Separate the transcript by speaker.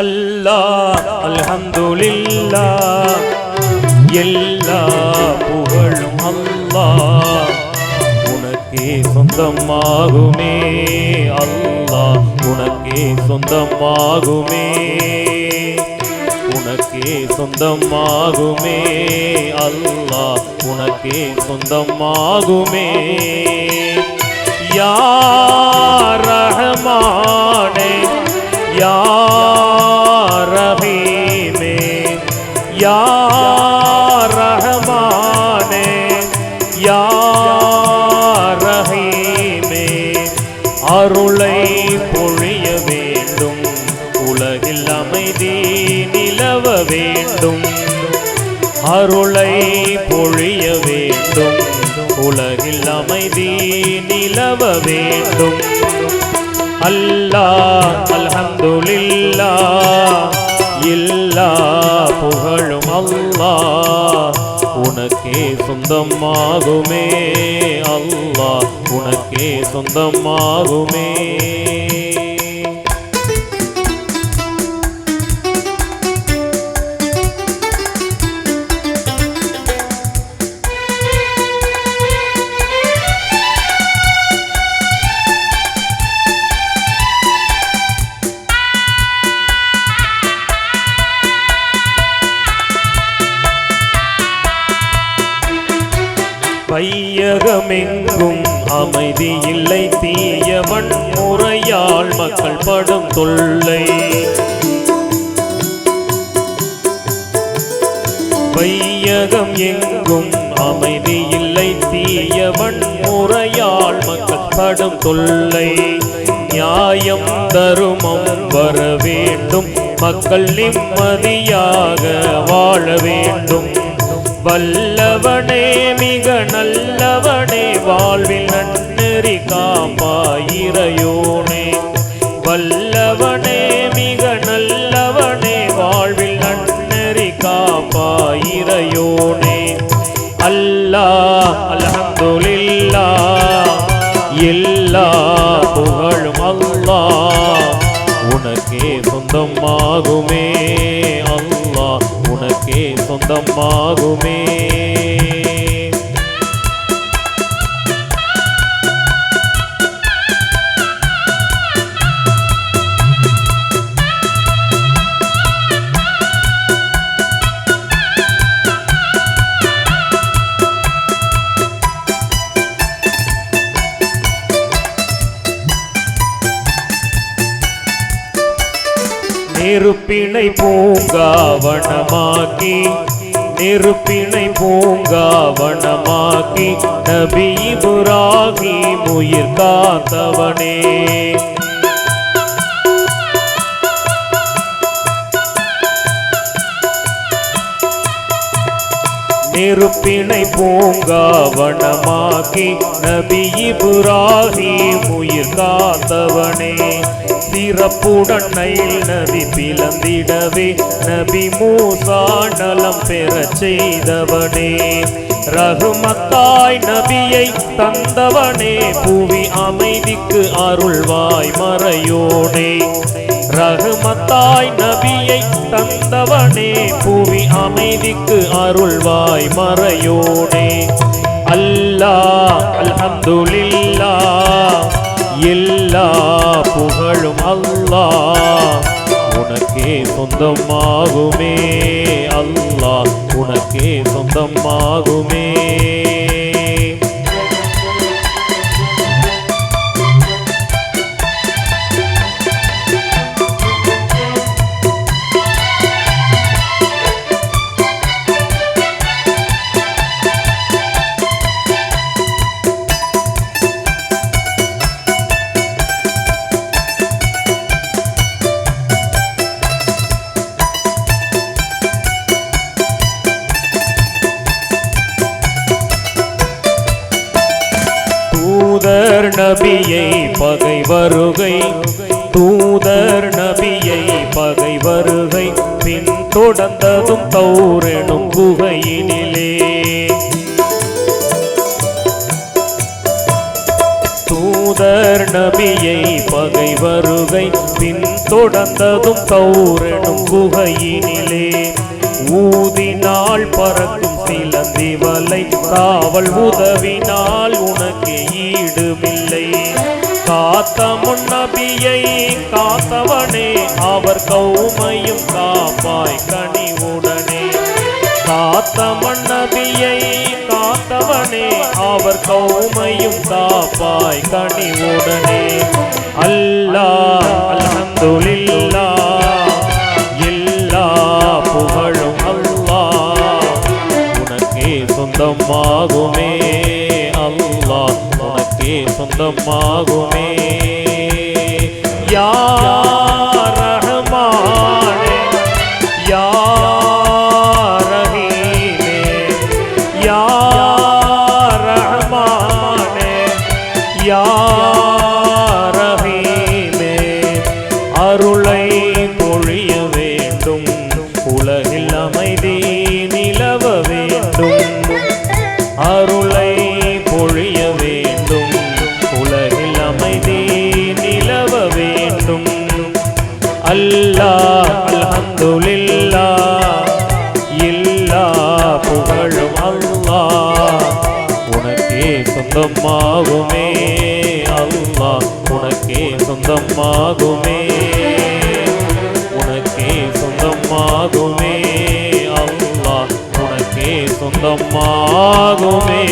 Speaker 1: அல்லாஹ் அல்ஹம்துலில்லா எல்லா புகழும் அல்லாஹ். உனக்கே சொந்தமாகுமே அல்லாஹ் உனக்கே சொந்தமாகுமே. உனக்கே சொந்தமாகுமே அல்லாஹ் உனக்கே சொந்தமாகுமே. யா ரஹ்மானே. யா ரஹ்மானே யா ரஹீமே அருளை பொழிய வேண்டும். உலகில் அமைதி நிலவ வேண்டும். அருளை பொழிய வேண்டும். உலகில் அமைதி நிலவ வேண்டும். அல்லாஹ் அல்ஹம்துலில்லா உனக்கே சொந்தமாகுமே. அல்லாஹ் உனக்கே சொந்தமாகுமே. உலகமெங்கும் அமைதி இல்லை தீயவன் முறையால் மக்கள் படும் தொல்லை. வையகம் எங்கும் அமைதி இல்லை தீயவன் முறையால் மக்கள் படும் தொல்லை. நியாயம் தருமம் வர வேண்டும் மக்கள் நிம்மதியாக வாழ வேண்டும். வல்லவனே மிக நல்லவனே வாழ்வில் நன்னெறி காப்பாயிரையோனே வல்லவனே மிக நல்லவனே வாழ்வில் நன்னெறி காப்பாயிரையோனே அல்லா அல்ஹம்துலில்லா எல்லா புகழும் அல்லா உனக்கே சொந்தமாகுமே அல்லாஹ் உனக்கே சொந்தமாகுமே. நெருப்பினை பூங்காவனமாக்கி நெருப்பினை பூங்காவனமாக்கி நபி புராகி முயிர் காத்தவனே. நெருப்பினை பூங்காவனமாக்கி நபி இப்ராஹிம் உயிர் காத்தவனே. சிறப்புடன் நைல் நதி பிளந்திடவே நபி மூசா நலம் பெறச் செய்தவனே. ரகுமத்தாய் நபியை தந்தவனே புவி அமைதிக்கு அருள்வாய் மறையோனே. ரகுமத்தாய் நபியை தந்தவனே புவி அமைதிக்கு அருள்வாய் மறையோனே. அல்லா அல்ஹம்துலில்லா எல்லா புகழும் அல்லா. உனக்கே சொந்தமாகுமே அல்லா உனக்கே சொந்தமாகுமே. தூதர் நபியை பகை வருகை. தூதர் நபியை பகை வருகை. பின் தொடர்ந்ததும் தௌரெனும் குகையினிலே. தூதர் நபியை பகை வருகை. பின் தொடர்ந்ததும் தௌரெனும் குகையினிலே. ஊதினால் பறக்கும் சிலந்தி வலை காவல் உதவினால் உனக்கு ஈடுமில்லை. காத்த முன்னபியை காத்தவனே அவர் கௌமையும் காப்பாய் கனிவுடனே. காத்த மன்னபியை காத்தவனே அவர் கௌமையும் காப்பாய் கனிவுடனே. அல்லா அல்ஹம்துலில்லாஹ். சொந்தமாகுமே. அல்லாஹ் உனக்கே சொந்தமாகுமே. யா அல்லாஹ் அல்ஹம்துலில்லாஹ் இல்லா புகழும் அல்லாஹ் உனக்கே சொந்தமாகுமே அல்லாஹ் உனக்கே சொந்தமாகுமே. உனக்கே சொந்தமாகுமே அல்லாஹ் உனக்கே சொந்தமாகுமே.